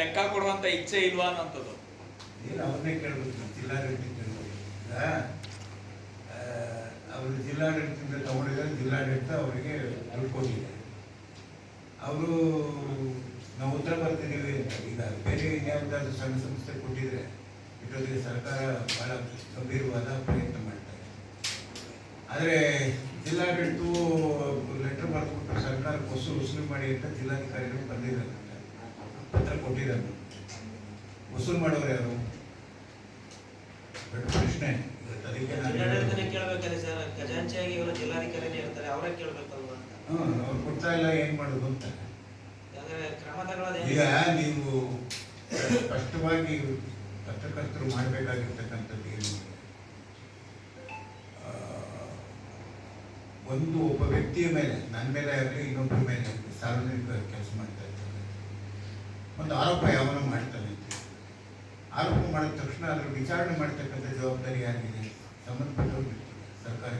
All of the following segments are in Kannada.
ಲೆಕ್ಕ ಕೊಡುವಂತ ಇಚ್ಛೆ ಇಲ್ವಾ ಅನ್ನೋಂಥದ್ದು ಅವ್ರನ್ನೇ ಕೇಳಬೇಕು ಜಿಲ್ಲಾಡಳಿತ ಅವರು ಜಿಲ್ಲಾಡಳಿತದಿಂದ ತಗೊಂಡಿದ್ದಾರೆ, ಜಿಲ್ಲಾಡಳಿತ ಅವರಿಗೆ ಅನ್ಕೊಂಡಿದೆ ಅವರು, ನಾವು ಉತ್ತರ ಬರ್ತಿದ್ದೀವಿ ಅಂತ. ಈಗ ಬೇರೆ ಇನ್ಯಾವುದಾದ್ರು ಸಣ್ಣ ಸಂಸ್ಥೆ ಕೊಟ್ಟಿದ್ರೆ ಇದರಲ್ಲಿ ಸರ್ಕಾರ ಬಹಳ ಗಂಭೀರವಾದ ಪ್ರಯತ್ನ ಮಾಡ್ತಾರೆ ಆದರೆ, ಜಿಲ್ಲಾಡಳಿತವು ಲೆಟರ್ ಬರೆದುಕೊಟ್ಟು ಸರ್ಕಾರ ಕೊಸು ವಸೂಲಿ ಮಾಡಿ ಅಂತ ಜಿಲ್ಲಾಧಿಕಾರಿಗಳು ಬಂದಿದ್ದಾರೆ ಪತ್ರ ಕೊಟ್ಟಿದ್ದಾರೆ. ವಸೂಲು ಮಾಡೋರು ಯಾರು? ದೊಡ್ಡ ಪ್ರಶ್ನೆ ಅವರೇ ಕೇಳ್ಬೇಕಲ್ವಾ ಅಂತ. ಹ್ಮ್, ಅವ್ರು ಕೊಡ್ತಾ ಇಲ್ಲ ಏನ್ ಮಾಡೋದು ಅಂತ. ಯಾಕಂದ್ರೆ ಕ್ರಮ ತಗೊಳ್ಳೋದು ಈಗ ನೀವು ಸ್ಪಷ್ಟವಾಗಿ ಪತ್ರಕರ್ತರು ಮಾಡಬೇಕಾಗಿರ್ತಕ್ಕಂಥದ್ದು ಏನು ಒಂದು ಒಬ್ಬ ವ್ಯಕ್ತಿಯ ಮೇಲೆ ನನ್ನ ಮೇಲೆ ಆಗಲಿ ಇನ್ನೊಬ್ಬರ ಮೇಲೆ ಆಗಲಿ ಸಾರ್ವಜನಿಕ ಕೆಲಸ ಮಾಡ್ತಾ ಇರ್ತಾರೆ ಒಂದು ಆರೋಪ ಯಾವನೋ ಮಾಡ್ತಾನೆ ಅಂತ ಆರೋಪ ಮಾಡಿದ ತಕ್ಷಣ ಅದರ ವಿಚಾರಣೆ ಮಾಡ್ತಕ್ಕಂಥ ಜವಾಬ್ದಾರಿ ಯಾರಿಗಿದೆ ಸಂಬಂಧಪಟ್ಟವ್ರಿಗೆ ಸರ್ಕಾರ.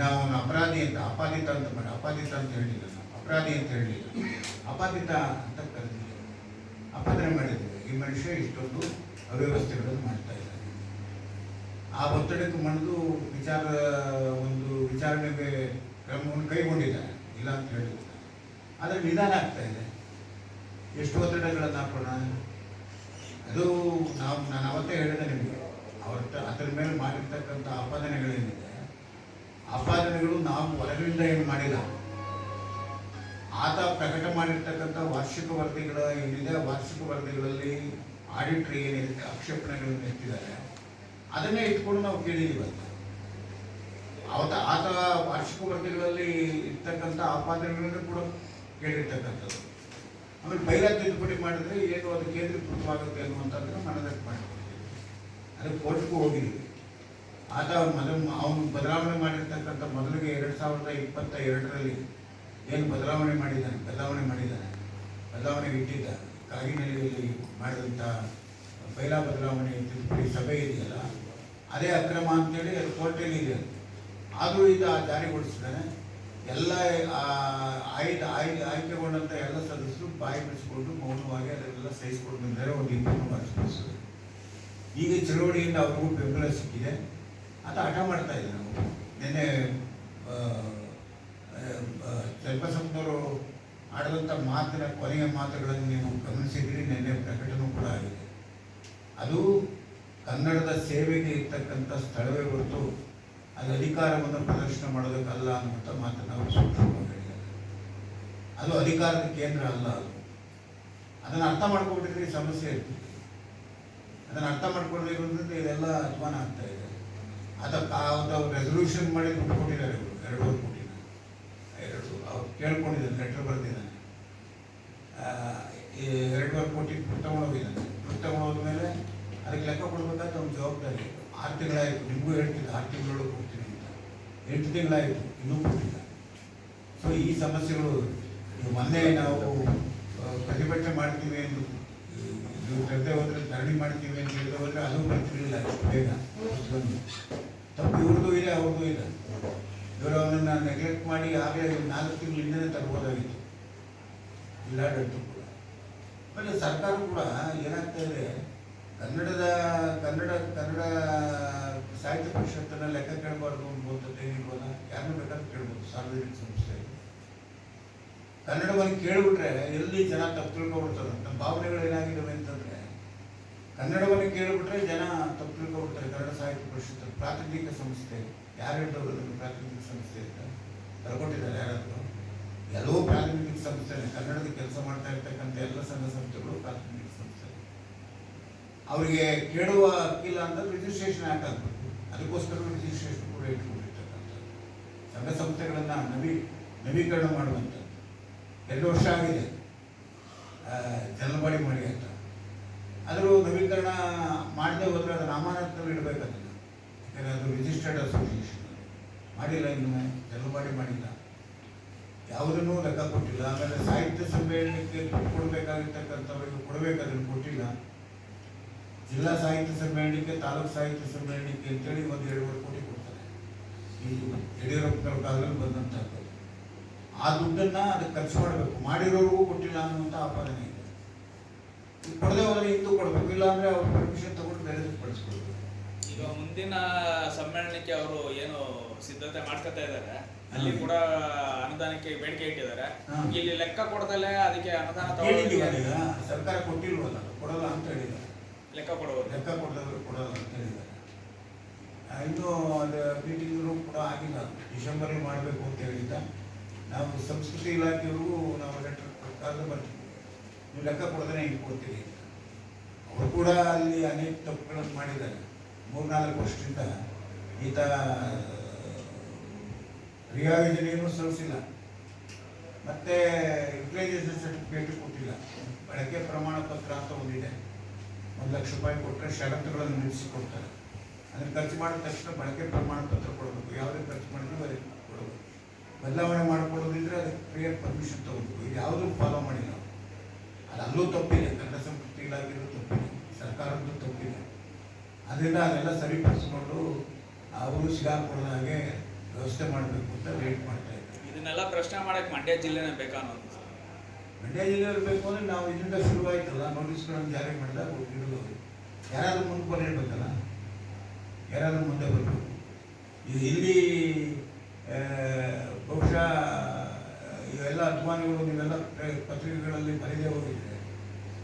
ನಾವು ಅವನು ಅಪರಾಧಿ ಅಂತ, ಅಪಾದಿತ ಅಂತ ಮಾಡಿ, ಅಪಾದಿತ ಅಂತ ಹೇಳಿಲ್ಲ ಅಪರಾಧಿ ಅಂತ ಹೇಳಿಲ್ಲ. ಅಪಾದಿತ ಅಂತ ಕರೆದಿಲ್ಲ ಅಪಾದನೆ ಮಾಡಿದ್ದೇವೆ ಈ ಮನುಷ್ಯ ಇಷ್ಟೊಂದು ಅವ್ಯವಸ್ಥೆಗಳನ್ನು ಮಾಡ್ತಾ ಇದ್ದಾನೆ. ಆ ಒತ್ತಡಕ್ಕೆ ಮಣಿದು ವಿಚಾರ, ಒಂದು ವಿಚಾರಣೆಗೆ ಕ್ರಮವನ್ನು ಕೈಗೊಂಡಿದ್ದಾರೆ. ಇಲ್ಲ ಅಂತ ಹೇಳಿದ್ದಾರೆ ಆದರೆ ನಿಧಾನ ಆಗ್ತಾ ಇದೆ. ಎಷ್ಟು ಒತ್ತಡಗಳನ್ನು ಹಾಕೋಣ? ಅದು ನಾವು ನಾನು ಅವತ್ತೇ ಹೇಳಿದೆ ನಿಮಗೆ. ಅವ್ರ ಅದರ ಮೇಲೆ ಮಾಡಿರ್ತಕ್ಕಂಥ ಆಪಾದನೆಗಳೇನಿದೆ. ಆಪಾದನೆಗಳು ನಾವು ಹೊರಗಿಂದ ಏನು ಮಾಡಿಲ್ಲ. ಆತ ಪ್ರಕಟ ಮಾಡಿರ್ತಕ್ಕಂಥ ವಾರ್ಷಿಕ ವರದಿಗಳ ಏನಿದೆ, ವಾರ್ಷಿಕ ವರದಿಗಳಲ್ಲಿ ಆಡಿಟ್ರ್ ಏನಿದೆ, ಆಕ್ಷೇಪಣೆಗಳನ್ನು ಎತ್ತಿದ್ದಾರೆ. ಅದನ್ನೇ ಇಟ್ಕೊಂಡು ನಾವು ಕೇಳಿದ್ವಿ ಅಂತ ಅವತ್ತ ಆತ ವಾರ್ಷಿಕ ವರದಿಗಳಲ್ಲಿ ಇರ್ತಕ್ಕಂಥ ಆಪಾದನೆಗಳನ್ನು ಕೂಡ ಕೇಳಿರ್ತಕ್ಕಂಥದ್ದು. ಆಮೇಲೆ ಪೈಲಾ ತಿದ್ದುಪಡಿ ಮಾಡಿದ್ರೆ ಏನು ಅದು ಕೇಂದ್ರೀಕೃತವಾಗುತ್ತೆ ಅನ್ನುವಂಥದ್ದನ್ನು ಮನದಟ್ಟು ಮಾಡಿಕೊಡ್ತೀವಿ ಅದು ಕೋರ್ಟ್ಗೂ ಹೋಗಿದ್ದೀವಿ ಆತ ಮೊದಲು ಅವನು ಬದಲಾವಣೆ ಮಾಡಿರ್ತಕ್ಕಂಥ ಮೊದಲಿಗೆ ಎರಡು ಸಾವಿರದ ಇಪ್ಪತ್ತ ಎರಡರಲ್ಲಿ ಏನು ಬದಲಾವಣೆ ಮಾಡಿದ್ದಾನೆ ಬದಲಾವಣೆ ಮಾಡಿದ್ದಾನೆ, ಬದಲಾವಣೆ ಇಟ್ಟಿದ್ದ, ಕಾಗಿನೆಲೆಯಲ್ಲಿ ಮಾಡಿದಂಥ ಬೈಲಾ ಬದಲಾವಣೆ ತಿದ್ದುಪಡಿ ಸಭೆ ಇದೆಯಲ್ಲ, ಅದೇ ಅಕ್ರಮ ಅಂತೇಳಿ ಅದು ಕೋರ್ಟಲ್ಲಿ ಇದೆ ಆದರೂ ಈಗ ಜಾರಿಗೊಳಿಸಿದ್ದಾನೆ. ಎಲ್ಲ ಆಯ್ದ ಆಯ್ ಆಯ್ಕೆಗೊಂಡಂಥ ಎಲ್ಲ ಸದಸ್ಯರು ಬಾಯಿ ಬಿಡಿಸ್ಕೊಂಡು ಮೌನವಾಗಿ ಅದನ್ನೆಲ್ಲ ಸಹಿಸಿಕೊಂಡು ಬಂದರೆ ಒಂದು ಇಂಪ್ರೂವ್ ಮಾಡಿಸ್ಬೋದು ಈಗ ಚಳವಳಿಯಿಂದ ಅವ್ರಿಗೂ ಬೆಂಬಲ ಸಿಕ್ಕಿದೆ. ಅದು ಹಠ ಮಾಡ್ತಾ ಇದ್ದೆ ನಾವು. ನಿನ್ನೆ ಚನ್ನಬಸಪ್ಪನವರು ಆಡಿದಂಥ ಮಾತಿನ ಕೊನೆಯ ಮಾತುಗಳನ್ನು ನೀವು ಗಮನಿಸಿದ್ರಿ ನಿನ್ನೆ ಪ್ರಕಟಣೆ ಕೂಡ ಆಗಿದೆ. ಅದು ಕನ್ನಡದ ಸೇವೆಗೆ ಇರ್ತಕ್ಕಂಥ ಸ್ಥಳವೇ ಹೊರತು ಅದು ಅಧಿಕಾರವನ್ನು ಪ್ರದರ್ಶನ ಮಾಡೋದಕ್ಕಲ್ಲ ಅನ್ನುವಂಥ ಮಾತನ್ನು ಅವರು ಸೂಕ್ಷ್ಮವಾಗಿ ಅದು ಅಧಿಕಾರದ ಕೇಂದ್ರ ಅಲ್ಲ ಅದು. ಅದನ್ನು ಅರ್ಥ ಮಾಡ್ಕೊಂಡಿದ್ರೆ ಈ ಸಮಸ್ಯೆ ಇರ್ತದೆ ಅದನ್ನು ಅರ್ಥ ಮಾಡ್ಕೊಳ್ಬೇಕು ಅಂತಂದ್ರೆ ಇದೆಲ್ಲ ಅಧ್ವಾನ ಆಗ್ತಾ ಇದೆ. ಅದಕ್ಕೆ ಒಂದು ರೆಸೊಲ್ಯೂಷನ್ ಮಾಡಿ ಕೊಟ್ಟಿದ್ದಾರೆ ಇವರು. ಎರಡೂವರೆ ಕೋಟಿನ ಎರಡು, ಅವ್ರು ಕೇಳ್ಕೊಂಡಿದ್ದಾರೆ ಲೆಟರ್ ಬರೆದಿದ್ದಾನೆ ಎರಡೂವರೆ ಕೋಟಿ ತಗೊಂಡೋಗಿದ್ದಾನೆ ಮೇಲೆ ಅದಕ್ಕೆ ಲೆಕ್ಕ ಕೊಡ್ಬೇಕಾದ್ರೆ ಒಂದು ಜವಾಬ್ದಾರಿ. ಆರು ತಿಂಗಳಾಯಿತು. ನಿಮಗೂ ಹೇಳ್ತಿದ್ದೆ, ಆರು ತಿಂಗಳೊಳಗೆ. ಎಂಟು ತಿಂಗಳಾಯಿತು ಇನ್ನೂ ಕೊಟ್ಟಿಲ್ಲ. ಸೊ ಈ ಸಮಸ್ಯೆಗಳು ಮೊನ್ನೆ ನಾವು ಪ್ರತಿಭಟನೆ ಮಾಡ್ತೀವಿ ಎಂದು ನೀವು ಕರೆದೇ ಹೋದ್ರೆ ಧರಣಿ ಮಾಡ್ತೀವಿ ಅಂತ ಹೇಳಿದ್ರೆ ಹೋದರೆ ಅದು ಬರ್ತಿರಲಿಲ್ಲ, ಬೇಗ. ಬಂದು. ತಪ್ಪು, ಇವ್ರದ್ದು ಇದೆ, ಅವ್ರದ್ದು ಇದೆ. ಇವರು ಅವನನ್ನು ನೆಗ್ಲೆಕ್ಟ್ ಮಾಡಿ ಆಗಲೇ ನಾಲ್ಕು ತಿಂಗಳಿಂದನೇ ತರ್ಬೋದಾಗಿತ್ತು. ಜಿಲ್ಲಾಡಳಿತ ಕೂಡ. ಆಮೇಲೆ ಸರ್ಕಾರ ಕೂಡ ಏನಾಗ್ತಾ ಇದೆ, ಕನ್ನಡದ, ಕನ್ನಡ ಕನ್ನಡ ಪರಿಷತ್ತನ್ನ ಲೆಕ್ಕ ಕೇಳಬಾರ್ದು ಅನ್ನುವಂಥದ್ದು ಏನಿಲ್ವಲ್ಲ ಯಾರನ್ನೂ ಬೇಕಾದ್ರೆ ಕೇಳ್ಬೋದು, ಸಾರ್ವಜನಿಕ ಸಂಸ್ಥೆ. ಕನ್ನಡವನ್ನು ಕೇಳಿಬಿಟ್ರೆ ಎಲ್ಲಿ ಜನ ತಪ್ಪು ತಿಳ್ಕೊಬಿಡ್ತಾರೆ? ನಮ್ಮ ಭಾವನೆಗಳು ಏನಾಗಿದ್ದಾವೆ ಅಂತಂದ್ರೆ, ಕನ್ನಡವನ್ನು ಕೇಳಿಬಿಟ್ರೆ ಜನ ತಪ್ಪು ತಿಳ್ಕೊಬಿಡ್ತಾರೆ. ಕನ್ನಡ ಸಾಹಿತ್ಯ ಪರಿಷತ್ ಪ್ರಾಥಮಿಕ ಸಂಸ್ಥೆ. ಯಾರು ಹೇಳ್ತಾರೆ ಅದನ್ನು ಪ್ರಾಥಮಿಕ ಸಂಸ್ಥೆ ಅಂತ ಕರ್ಕೊಟ್ಟಿದ್ದಾರೆ ಯಾರಾದರೂ. ಎಲ್ಲವೂ ಪ್ರಾಥಮಿಕ ಸಂಸ್ಥೆ ಕನ್ನಡದ ಕೆಲಸ ಮಾಡ್ತಾ ಇರ್ತಕ್ಕಂಥ ಎಲ್ಲ ಸಂಘ ಸಂಸ್ಥೆಗಳು ಪ್ರಾಥಮಿಕ ಸಂಸ್ಥೆ. ಅವರಿಗೆ ಕೇಳುವ ಹಕ್ಕಿಲ್ಲ ಅಂತ ರಿಜಿಸ್ಟ್ರೇಷನ್ ಯಾಕೆ ಆಗ್ಬೇಕು ಅದಕ್ಕೋಸ್ಕರ ರಿಜಿಸ್ಟ್ರೇಷನ್ ಕೂಡ ಇಟ್ಕೊಂಡಿರ್ತಕ್ಕಂಥದ್ದು ಸಂಘ ಸಂಸ್ಥೆಗಳನ್ನು ನವೀ, ನವೀಕರಣ ಮಾಡುವಂಥದ್ದು. ಎರಡು ವರ್ಷ ಆಗಿದೆ. ಜನಬಾಡಿ ಮಾಡಿ ಅಂತ. ಆದರೂ ನವೀಕರಣ ಮಾಡದೆ ಹೋದರೆ ಅದನ್ನು ಅಮಾನತಲ್ಲಿ ಇಡಬೇಕು ಅದನ್ನು ಯಾಕಂದರೆ ಅದು ರಿಜಿಸ್ಟರ್ಡ್ ಅಸೋಸಿಯೇಷನ್ ಮಾಡಿಲ್ಲ ಇನ್ನು ಜನಬಾಡಿ ಮಾಡಿಲ್ಲ. ಯಾವುದನ್ನೂ ಲೆಕ್ಕ ಕೊಟ್ಟಿಲ್ಲ. ಆಮೇಲೆ ಸಾಹಿತ್ಯ ಸಮ್ಮೇಳನಕ್ಕೆ ಕೊಡಬೇಕಾಗಿರ್ತಕ್ಕಂಥವ್ರಿಗೂ ಕೊಡಬೇಕಾದ್ರೂ ಕೊಟ್ಟಿಲ್ಲ. ಜಿಲ್ಲಾ ಸಾಹಿತ್ಯ ಸಮ್ಮೇಳನಕ್ಕೆ ತಾಲೂಕು ಸಾಹಿತ್ಯ ಸಮ್ಮೇಳನಕ್ಕೆ ಅಂತೇಳಿ ಒಂದು ಎರಡೂವರೆ ಕೋಟಿ ಕೊಡ್ತಾರೆ. ಈ ಯಡಿಯೂರಪ್ಪನವ್ರ ಕಾಲದಲ್ಲಿ ಬಂದಂಥದ್ದು ಆ ದುಡ್ಡನ್ನು ಅದಕ್ಕೆ ಖರ್ಚು ಮಾಡಬೇಕು. ಮಾಡಿರೋರಿಗೂ ಕೊಟ್ಟಿಲ್ಲ ಅನ್ನುವಂಥ ಆಪಾದನೆ ಇದೆ. ಕೊಡದೆ ಹೋದ್ರೆ ಕೊಡಬೇಕು. ಇಲ್ಲ ಇಲ್ಲಾಂದ್ರೆ ಅವ್ರ ಪರ್ಮಿಷನ್ ತಗೊಂಡು ಬೇರೆ ಪಡಿಸ್ಕೊಳ್ಬೇಕು ಈಗ ಮುಂದಿನ ಸಮ್ಮೇಳನಕ್ಕೆ ಅವರು ಏನು ಸಿದ್ಧತೆ ಮಾಡ್ಕೊತಾ ಇದ್ದಾರೆ. ಅಲ್ಲಿ ಕೂಡ ಅನುದಾನಕ್ಕೆ ಬೇಡಿಕೆ ಇಟ್ಟಿದ್ದಾರೆ. ಇಲ್ಲಿ ಲೆಕ್ಕ ಕೊಡದಲ್ಲೇ ಅದಕ್ಕೆ ಅನುದಾನ ಸರ್ಕಾರ ಕೊಟ್ಟಿಲ್ವಲ್ಲ? ಕೊಡಲ್ಲ ಅಂತ ಹೇಳಿದ್ದಾರೆ. ಲೆಕ್ಕ ಕೊಡುವುದು ಲೆಕ್ಕ ಕೊಡದವರು ಕೊಡೋದು ಅಂತ ಹೇಳಿದ್ದಾರೆ. ಇನ್ನೂ ಅದು ಮೀಟಿಂಗ್ರು ಕೂಡ ಆಗಿಲ್ಲ. ಡಿಸೆಂಬರಲ್ಲಿ ಮಾಡಬೇಕು ಅಂತ ಹೇಳಿದ್ದ. ನಾವು ಸಂಸ್ಕೃತಿ ಇಲಾಖೆಯವರು ನಾವು ಲೆಟರ್ ಕಾಗದ ಬರ್ತೀವಿ ನೀವು ಲೆಕ್ಕ ಕೊಡದೇ ಹಿಂಗೆ ಅವರು ಕೂಡ ಅಲ್ಲಿ ಅನೇಕ ತಪ್ಪುಗಳನ್ನು ಮಾಡಿದ್ದಾರೆ. ಮೂರ್ನಾಲ್ಕು ವರ್ಷದಿಂದ ಈತ ಕ್ರಿಯಾ ಯೋಜನೆಯನ್ನು ಸಲ್ಲಿಸಿಲ್ಲ. ಮತ್ತೆ ಯುಟಿಲೈಸೇಷನ್ ಸರ್ಟಿಫಿಕೇಟ್ ಕೊಟ್ಟಿಲ್ಲ. ಬಳಕೆ ಪ್ರಮಾಣ ಪತ್ರ ಅಂತ ಒಂದಿದೆ. ಒಂದು ಲಕ್ಷ ರೂಪಾಯಿ ಕೊಟ್ಟರೆ ಷರತ್ತುಗಳನ್ನು ನಿಲ್ಲಿಸಿಕೊಡ್ತಾರೆ ಅಂದರೆ ಖರ್ಚು ಮಾಡಿದ ತಕ್ಷಣ ಬಳಕೆ ಪ್ರಮಾಣ ಪತ್ರ ಕೊಡಬೇಕು. ಯಾವುದೇ ಖರ್ಚು ಮಾಡಿದ್ರೆ ಅದಕ್ಕೆ ಕೊಡಬೇಕು. ಬದಲಾವಣೆ ಮಾಡಿಕೊಡೋದಿದ್ರೆ ಅದಕ್ಕೆ ಕ್ರಿಯರ್ ಪರ್ಮಿಷನ್ ತಗೋಬೇಕು ಇದು ಯಾವುದೂ ಫಾಲೋ ಮಾಡಿಲ್ಲ. ಅದು ಅಲ್ಲೂ ತಪ್ಪಿದೆ. ಕನ್ನಡ ಸಂಸ್ಕೃತಿ ಇಲಾಖೆಯಲ್ಲೂ ತಪ್ಪಿದೆ. ಸರ್ಕಾರದ್ದು ತಪ್ಪಿದೆ. ಅದರಿಂದ ಅದೆಲ್ಲ ಸರಿಪಡಿಸ್ಕೊಂಡು ಅವರು ಸಿಗಾಕೊಳ್ಳೋ ಹಾಗೆ ವ್ಯವಸ್ಥೆ ಮಾಡಬೇಕು ಅಂತ ವೇಟ್ ಮಾಡ್ತಾ ಇದ್ದೀವಿ ಇದನ್ನೆಲ್ಲ ಪ್ರಶ್ನೆ ಮಾಡೋಕ್ಕೆ ಮಂಡ್ಯ ಜಿಲ್ಲೆನೇ ಬೇಕಾ ಅನ್ನೋದು. ಮಂಡ್ಯ ಜಿಲ್ಲೆಯಲ್ಲಿ ಬೇಕು ಅಂದರೆ ನಾವು ಇದರಿಂದ ಶುರುವಾಯ್ತಲ್ಲ? ನೋಟಿಸ್ಗಳನ್ನು ಜಾರಿ ಮಾಡಿದಾಗ ಇಡೋದು ಯಾರಾದರೂ ಮುಂದೆ ಬಂದಿರಬೇಕಲ್ಲ ಯಾರಾದರೂ ಮುಂದೆ ಬರಬೇಕು ಇದು ಇಲ್ಲಿ ಬಹುಶಃ, ಇವೆಲ್ಲ ಅಭಿಮಾನಿಗಳು ನೀವೆಲ್ಲ ಪತ್ರಿಕೆಗಳಲ್ಲಿ ಬರೆದೇ ಹೋಗಿದ್ರೆ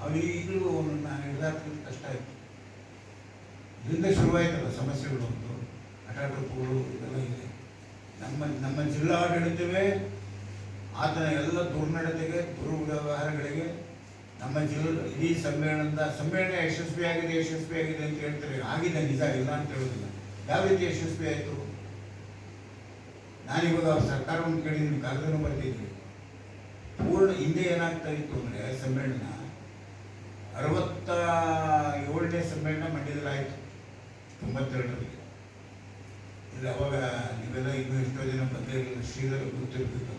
ಅವ್ರು ಈಗಲೂ ನಾನು ನಿರ್ಧಾರ ಕಷ್ಟ ಆಯಿತು. ಇದರಿಂದ ಶುರುವಾಯ್ತಲ್ಲ ಸಮಸ್ಯೆಗಳು ಒಂದು ಆಟಾಟಗಳು ಇದೆಲ್ಲ ಇದೆ. ನಮ್ಮ ನಮ್ಮ ಜಿಲ್ಲಾಡಳಿತವೇ ಆತನ ಎಲ್ಲ ದುರ್ನಡತೆಗೆ ದುರ್ವ್ಯವಹಾರಗಳಿಗೆ ನಮ್ಮ ಜೀವನ ಇಡೀ ಸಮ್ಮೇಳನದ, ಸಮ್ಮೇಳನ ಯಶಸ್ವಿಯಾಗಿದೆ ಯಶಸ್ವಿಯಾಗಿದೆ ಅಂತ ಹೇಳ್ತಾರೆ. ಆಗಿದೆ ನಿಜ ಇಲ್ಲ ಅಂತ ಹೇಳೋದಿಲ್ಲ. ಯಾವ ರೀತಿ ಯಶಸ್ವಿ ಆಯಿತು? ನಾನಿವಾಗ ಸರ್ಕಾರವನ್ನು ಕೇಳಿದ್ದೀನಿ ಕಾಗದನೂ ಬರ್ತಿದ್ವಿ ಪೂರ್ಣ ಹಿಂದೆ ಏನಾಗ್ತಾ ಇತ್ತು ಅಂದರೆ ಸಮ್ಮೇಳನ, ಅರವತ್ತ ಏಳನೇ ಸಮ್ಮೇಳನ ಮಂಡ್ಯದಲ್ಲಾಯಿತು, ತೊಂಬತ್ತೆರಡರಲ್ಲಿ. ಇಲ್ಲಿ, ಅವಾಗ ನೀವೆಲ್ಲ ಇನ್ನೂ ಎಷ್ಟೋ ಜನ ಬಂದಿರಲಿಲ್ಲ ಗೊತ್ತಿರಬೇಕು ಗೊತ್ತಿರ್ಬೇಕು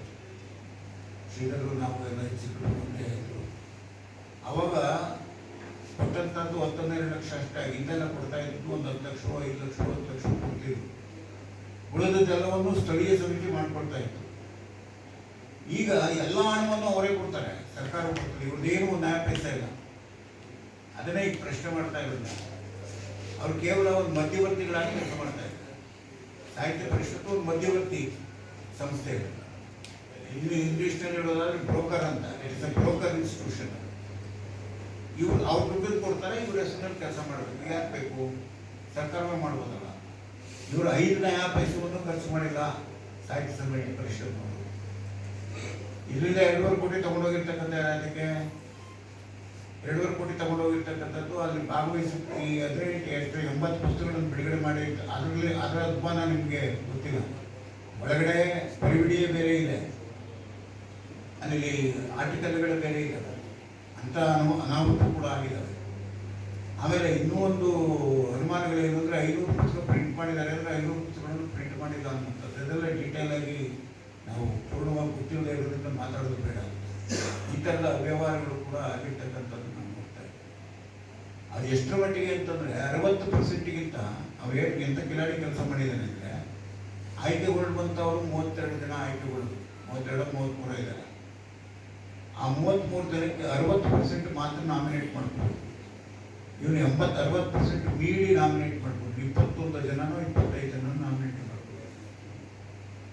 ಶ್ರೀಧರು ನಾವು ಎಲ್ಲ ಚಿಕ್ಕರು ಒಂದೇ ಇದ್ರು. ಅವಾಗ ಕೊಟ್ಟಂಥದ್ದು ಹತ್ತೊಂದೆರಡು ಲಕ್ಷ ಅಷ್ಟೇ, ಹಿಂದೆಲ್ಲ ಕೊಡ್ತಾ ಇದ್ದು ಒಂದು ಹತ್ತು ಲಕ್ಷ ಐದು ಲಕ್ಷ ಹತ್ತು ಲಕ್ಷ ಕೊಡ್ತಿದ್ರು. ಉಳಿದದ್ದೆಲ್ಲವನ್ನು ಸ್ಥಳೀಯ ಸಮಿತಿ ಮಾಡಿಕೊಡ್ತಾ ಇತ್ತು. ಈಗ ಎಲ್ಲ ಹಣವನ್ನು ಅವರೇ ಕೊಡ್ತಾರೆ, ಸರ್ಕಾರ ಕೊಡ್ತಾರೆ, ಇವ್ರದ್ದೇನು ಒಂದು ನ್ಯಾಯ ಪೈಸೆ ಇಲ್ಲ. ಅದನ್ನೇ ಈಗ ಪ್ರಶ್ನೆ ಮಾಡ್ತಾ ಇರೋದು ಅವ್ರು ಕೇವಲ ಒಂದು ಮಧ್ಯವರ್ತಿಗಳಾಗಿ ಕೆಲಸ ಮಾಡ್ತಾ ಇದ್ದಾರೆ. ಸಾಹಿತ್ಯ ಪರಿಷತ್ತು ಒಂದು ಮಧ್ಯವರ್ತಿ ಸಂಸ್ಥೆ. ಇಲ್ಲಿ ಇಂಗ್ಲೀಷ್ನಲ್ಲಿ ಹೇಳೋದಾದ್ರೆ ಬ್ರೋಕರ್ ಅಂತ. ಇಟ್ಸ್ ಅ ಬ್ರೋಕರ್ ಇನ್ಸ್ಟಿಟ್ಯೂಷನ್ ಇವ್ರು ಅವ್ರ ದುಡ್ಡು ಕೊಡ್ತಾರೆ, ಇವ್ರ ಹೆಸರಿನಲ್ಲಿ ಕೆಲಸ ಮಾಡಬೇಕು. ಯಾಕೆ ಬೇಕು? ಸರ್ಕಾರವೇ ಮಾಡ್ಬೋದಲ್ಲ. ಇವರು ಐದು ಯಾವ ಪೈಸವನ್ನು ಖರ್ಚು ಮಾಡಿಲ್ಲ. ಸಾಹಿತ್ಯ ಸಮ್ಮೇಳನ ಪರಿಷತ್ ಇದರಿಂದ ಎರಡೂವರೆ ಕೋಟಿ ತಗೊಂಡೋಗಿರ್ತಕ್ಕಂಥ ಅದಕ್ಕೆ ಎರಡೂವರೆ ಕೋಟಿ ತಗೊಂಡೋಗಿರ್ತಕ್ಕಂಥದ್ದು ಅಲ್ಲಿ ಭಾಗವಹಿಸಿ ಈ ಹದಿನೆಂಟು ಎಷ್ಟು ಎಂಬತ್ತು ಪುಸ್ತಕಗಳನ್ನು ಬಿಡುಗಡೆ ಮಾಡಿ ಅದರಲ್ಲಿ ಅದರ ಅಭಿಮಾನ ನಿಮಗೆ ಗೊತ್ತಿಲ್ಲ. ಒಳಗಡೆ ಪರಿವಿಡಿಯೇ ಬೇರೆ ಇದೆ. ಅಲ್ಲಿ ಆರ್ಟಿಕಲ್ಗಳು ಬೇರೆ ಇದ್ದಾವೆ. ಅನು, ಅನಾಹುತ ಕೂಡ ಆಗಿದ್ದಾವೆ. ಆಮೇಲೆ ಇನ್ನೂ ಒಂದು ಅನುಮಾನಗಳೇನು ಅಂದರೆ ಐನೂರು ಪುಸ್ತಕ ಪ್ರಿಂಟ್ ಮಾಡಿದ್ದಾರೆ ಅಂದರೆ ಐನೂರು ಪುಸ್ತಕಗಳನ್ನು ಪ್ರಿಂಟ್ ಮಾಡಿಲ್ಲ ಅನ್ನುವಂಥದ್ದು. ಅದೆಲ್ಲ ಡೀಟೇಲ್ ಆಗಿ ನಾವು ಪೂರ್ಣವಾಗಿ ಗೊತ್ತಿಲ್ಲದೆ ಇರೋದ್ರಿಂದ ಮಾತಾಡೋದು ಬೇಡ. ಈ ಥರದ ಅವ್ಯವಹಾರಗಳು ಕೂಡ ಆಗಿರ್ತಕ್ಕಂಥದ್ದು ನಾವು ನೋಡ್ತಾ ಅದು ಎಷ್ಟರ ಮಟ್ಟಿಗೆ ಅಂತಂದರೆ ಅರವತ್ತು ಪರ್ಸೆಂಟಿಗಿಂತ ಅವ್ರು ಎಂಥ ಕಿಲಾಡಿ ಕೆಲಸ ಮಾಡಿದ್ದಾನೆ ಅಂದರೆ ಆಯ್ಕೆಗೊಳ್ಳುವಂಥವ್ರು ಮೂವತ್ತೆರಡು ಜನ ಆಯ್ಕೆಗಳು, ಮೂವತ್ತೆರಡು ಮೂವತ್ತ್ಮೂರು ಇದ್ದಾರೆ. ಆ ಮೂವತ್ತ್ಮೂರು ಜನಕ್ಕೆ ಅರವತ್ತು ಪರ್ಸೆಂಟ್ ಮಾತ್ರ ನಾಮಿನೇಟ್ ಮಾಡ್ಬೋದು. ಇವನು ಎಂಬತ್ತು ಅರವತ್ತು ಪರ್ಸೆಂಟ್ ಮೀರಿ ನಾಮಿನೇಟ್ ಮಾಡ್ಬೋದು. ಇಪ್ಪತ್ತೊಂದು ಜನನೋ, ಇಪ್ಪತ್ತೈದು ಜನನೋ ನಾಮಿನೇಟ್ ಮಾಡ್ಬೋದು.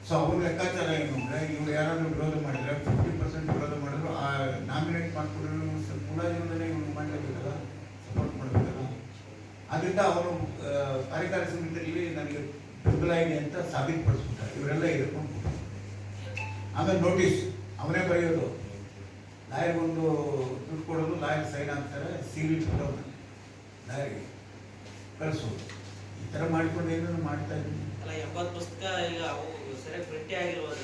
ಸೊ ಅವ್ರ ಲೆಕ್ಕಾಚಾರ ಏನು ಅಂದರೆ, ಇವ್ರು ಯಾರಾದರೂ ವಿರೋಧ ಮಾಡಿದ್ರೆ ಫಿಫ್ಟಿ ಪರ್ಸೆಂಟ್ ವಿರೋಧ ಮಾಡಿದ್ರು, ಆ ನಾಮಿನೇಟ್ ಮಾಡ್ಕೊಡೋರು ಕೂಡ ಜೀವನದಲ್ಲಿ ಇವನು ಮಾಡಲೇಬೇಕಲ್ಲ? ಸಪೋರ್ಟ್ ಮಾಡಬೇಕಲ್ಲ? ಅದರಿಂದ ಅವರು ಕಾರ್ಯಕಾರಿ ಸಮಿತಿಯಲ್ಲಿ ನನಗೆ ಬೆಂಬಲ ಇದೆ ಅಂತ ಸಾಬೀತುಪಡಿಸ್ಬಿಟ್ಟ ಇವರೆಲ್ಲ ಎದುರ್ಕೊಂಡು ಆಮೇಲೆ ನೋಟಿಸ್ ಅವನೇ ಬರೆಯೋದು. ಲಾಯರ್ಗೊಂದು ದುಡ್ಡು ಕೊಡೋದು, ಲಾಯರ್ ಸೈನ್ ಆಗ್ತಾರೆ ಸೀಲ್ ಇಟ್ಬಿಟ್ಟವನ್ನ ಲಾಯರ್ಗೆ ಕಳಿಸೋದು. ಈ ಥರ ಮಾಡಿಕೊಂಡು ಏನೇನು ಮಾಡ್ತಾ ಇದ್ದೀನಿ. ಅಲ್ಲ, ಎಂಬತ್ತು ಪುಸ್ತಕ ಈಗ ಅವು ಸರಿಯಾಗಿ ಪ್ರಿಂಟೇ ಆಗಿರ್ಬೋದು